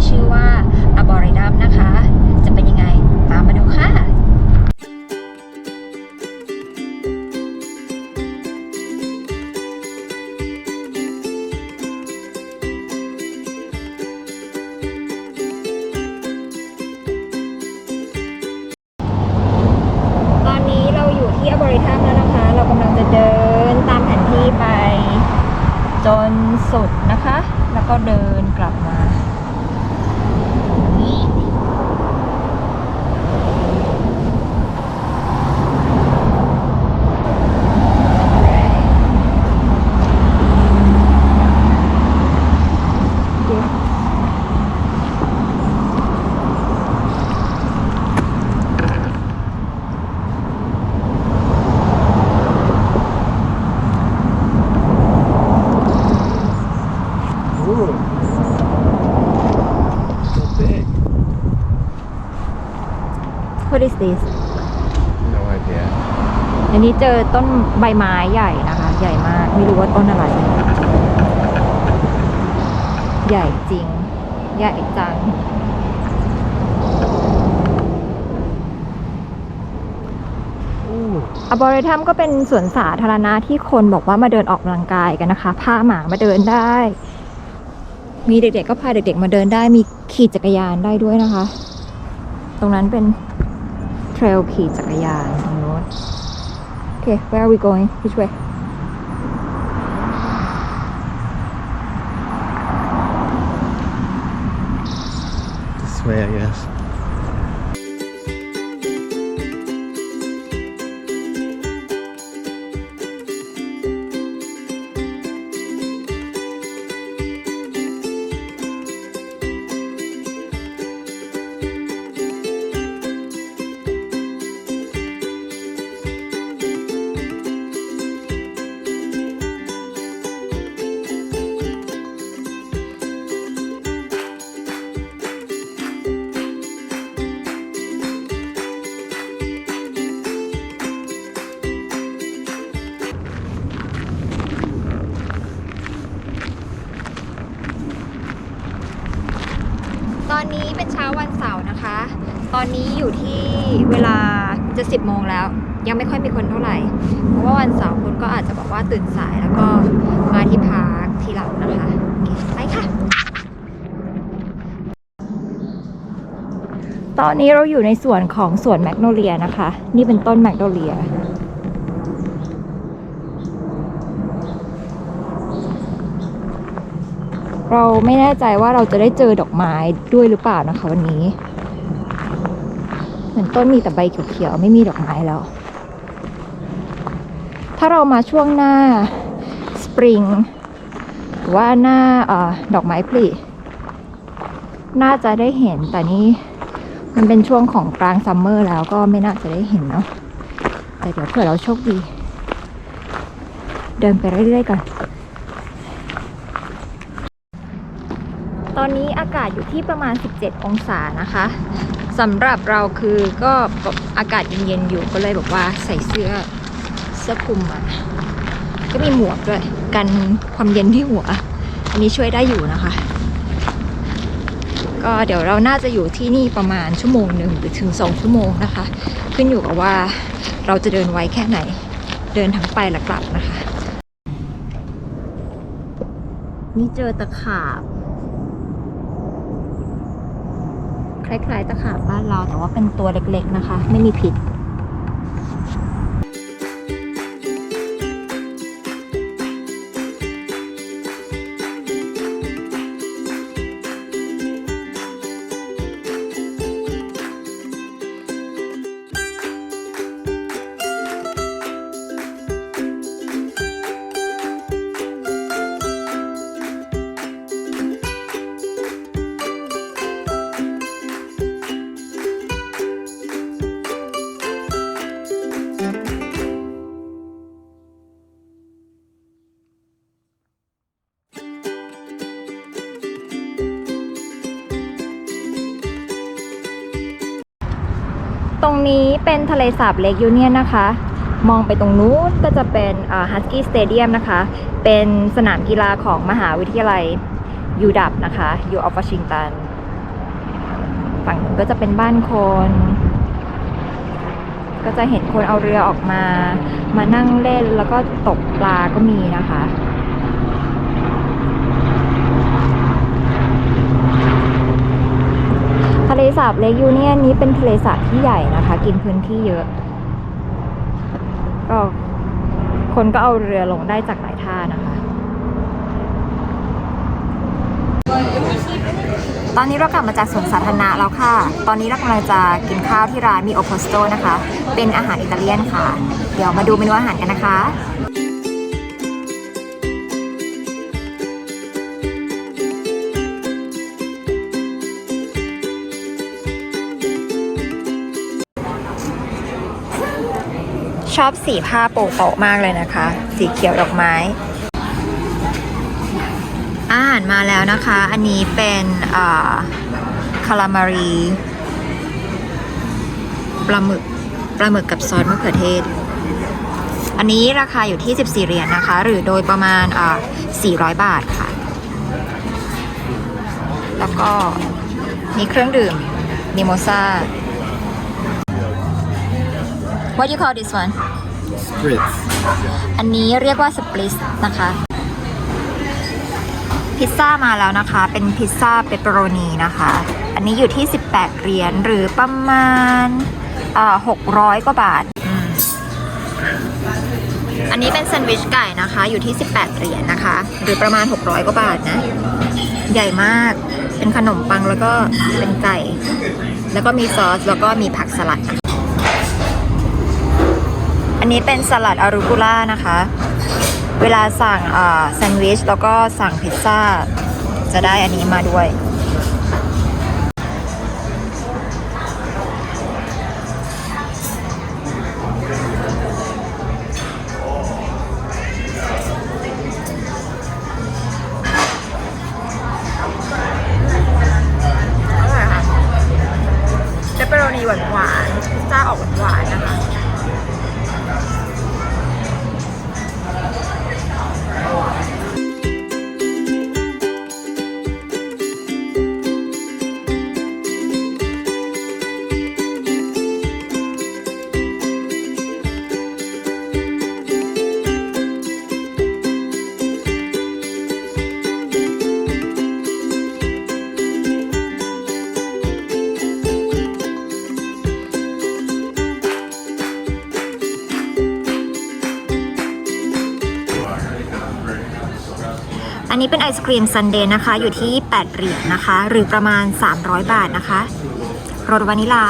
ที่ชื่อว่า Arboretum นะคะ จะเป็นยังไงตามมาดูค่ะตอนนี้เราอยู่ที่อบริทัมแล้วนะคะเรากำลังจะเดินตามที่ไปจนสุดนะคะ แล้วก็เดินกลับมานี่ What is this No idea. อันนี้เจอต้นใบไม้ใหญ่นะคะ ใหญ่มาก ไม่รู้ว่าต้นอะไร ใหญ่จริง ใหญ่จัง อบริทัมก็เป็นสวนสาธารณะที่คนบอกว่ามาเดินออกกำลังกายกันนะคะพาหมามาเดินได้ มีเด็กๆก็พาเด็กๆมาเดินได้ มีขี่จักรยานได้ด้วยนะคะ ตรงนั้นเป็น เทรลขี่จักรยานตรงโน้น โอเค where are we going which way This way, I guess. ตอนนี้เป็นเช้าวันเสาร์นะคะ ตอนนี้อยู่ที่เวลาจะ10โมงแล้ว ยังไม่ค่อยมีคนเท่าไหร่ เพราะว่าวันเสาร์คนก็อาจจะบอกว่าตื่นสายแล้วก็มาที่พักทีหลังนะคะไปค่ะ ตอนนี้เราอยู่ในส่วนของสวนแมกโนเลียนะคะ นี่เป็นต้นแมกโนเลีย เราไม่แน่ใจว่าเราจะได้เจอดอกไม้ด้วยหรือเปล่านะคะวันนี้ เหมือนต้นมีแต่ใบเขียวๆไม่มีดอกไม้แล้ว ถ้าเรามาช่วงหน้าสปริงหรือว่าหน้าออดอกไม้ผลิน่าจะได้เห็นแต่นี่มันเป็นช่วงของกลางซัมเมอร์แล้วก็ไม่น่าจะได้เห็นเนาะแต่เดี๋ยวเผื่อเราโชคดี เดินไปเรื่อยๆก่อน ตอนนี้อากาศอยู่ที่ประมาณ 17 องศานะคะสำหรับเราคือก็อากาศเย็นๆอยู่ก็เลยบอกว่าใส่เสื้อเสื้อคลุมมาก็มีหมวกด้วยกันความเย็นที่หัว อันนี้ช่วยได้อยู่นะคะ ก็เดี๋ยวเราน่าจะอยู่ที่นี่ประมาณชั่วโมงหนึ่งหรือถึงสองชั่วโมงนะคะ ขึ้นอยู่กับว่าเราจะเดินไวแค่ไหน เดินทั้งไปและกลับนะคะ นี่เจอตะขาบ คล้ายๆตะขาบบ้านเราแต่ว่าเป็นตัวเล็กๆนะคะ ไม่มีพิษ ตรงนี้เป็นทะเลสาบเลกยูเนียนนะคะ มองไปตรงนู้นก็จะเป็นฮัสกี้สเตเดียมนะคะ เป็นสนามกีฬาของมหาวิทยาลัยยูดับนะคะ U of Washington ฝั่งนู้นก็จะเป็นบ้านคน ก็จะเห็นคนเอาเรือออกมา มานั่งเล่นแล้วก็ตกปลาก็มีนะคะ ทะเล สาบเลกยูเนียนนี้เป็นทะเลสาบที่ใหญ่นะคะ กินพื้นที่เยอะ ก็คนก็เอาเรือลงได้จากหลายท่านะคะ ตอนนี้เรากลับมาจากสวนสาธารณะแล้วค่ะ ตอนนี้เรากำลังจะกินข้าวที่ร้านมีโอโพสโตนะคะ เป็นอาหารอิตาเลียนค่ะ เดี๋ยวมาดูเมนูอาหารกันนะคะ ชอบสีผ้าโปโตะมากเลยนะคะ สีเขียวดอกไม้ อาหารมาแล้วนะคะ อันนี้เป็นอ่าคารามารีปลาหมึกปลาหมึกกับซอสมะเขือเทศ อันนี้ราคาอยู่ที่ 14 เหรียญนะคะ หรือโดยประมาณอ่า400 บาทค่ะ แล้วก็มีเครื่องดื่มมิโมซา What do you call this one Spritz. อันนี้เรียกว่าสปริสนะคะ พิซซ่ามาแล้วนะคะ เป็นพิซซ่าเปปเปอโรนีนะคะ อันนี้อยู่ที่ 18 เหรียญหรือประมาณอ่า600กว่าบาทอืมอันนี้เป็นแซนด์วิชไก่นะคะ อยู่ที่ 18 เหรียญนะคะ หรือประมาณ 600 กว่าบาทนะ ใหญ่มาก เป็นขนมปังแล้วก็เป็นไก่ แล้วก็มีซอส แล้วก็มีผักสลัดนะคะอั นี้เป็นสลัดอารูกุล่านะคะ เวลาสั่งแซนด์วิชแล้วก็สั่งพิซซ่า จะได้อันนี้มาด้วย นี้เป็นไอศครีมซันเดย์นะคะ อยู่ที่ 8 เหรียญนะคะ หรือประมาณ 300 บาทนะคะรสวานิลา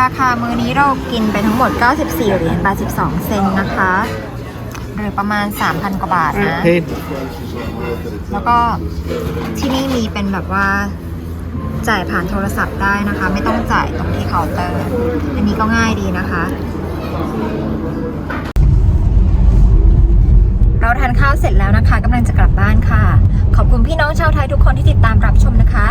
ราคามื้อนี้เรากินไปทั้งหมด 94 เหรียญ82เซนต์นะคะหรือประมาณ 3,000 กว่าบาทนะ Paid. แล้วก็ที่นี่มีเป็นแบบว่าจ่ายผ่านโทรศัพท์ได้นะคะ ไม่ต้องจ่ายตรงที่เคาน์เตอร์ อันนี้ก็ง่ายดีนะคะ เราทานข้าวเสร็จแล้วนะคะกำลังจะกลับบ้านค่ะ ขอบคุณพี่น้องชาวไทยทุกคนที่ติดตามรับชมนะคะ